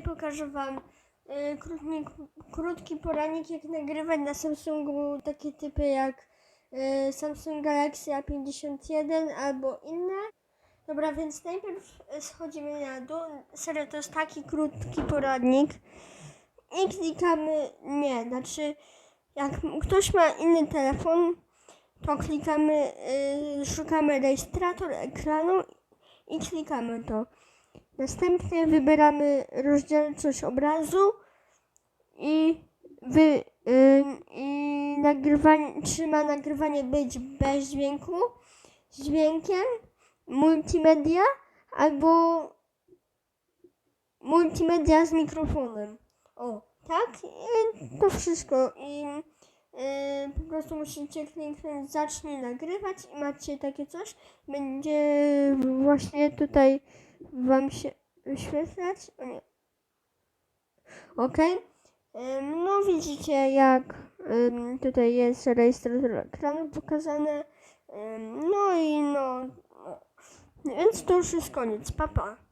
Pokażę Wam y, krótki, krótki poranik, jak nagrywać na Samsungu takie typy jak y, Samsung Galaxy A51 albo inne. Dobra, więc najpierw schodzimy na dół. Serio, to jest taki krótki poradnik. I klikamy nie, znaczy jak ktoś ma inny telefon, to klikamy, y, szukamy rejestrator ekranu i klikamy to. Następnie wybieramy rozdzielczość obrazu i, wy, y, i nagrywanie, czy ma nagrywanie być bez dźwięku, z dźwiękiem, multimedia albo multimedia z mikrofonem. O, tak? I to wszystko. I y, po prostu musicie kliknąć zacznij nagrywać i macie takie coś. Będzie właśnie tutaj wam się wyświetlać. Nie. Ok. No widzicie jak tutaj jest rejestrator ekranu pokazane. Ym, No i no, no. Więc to już jest koniec. Papa. Pa.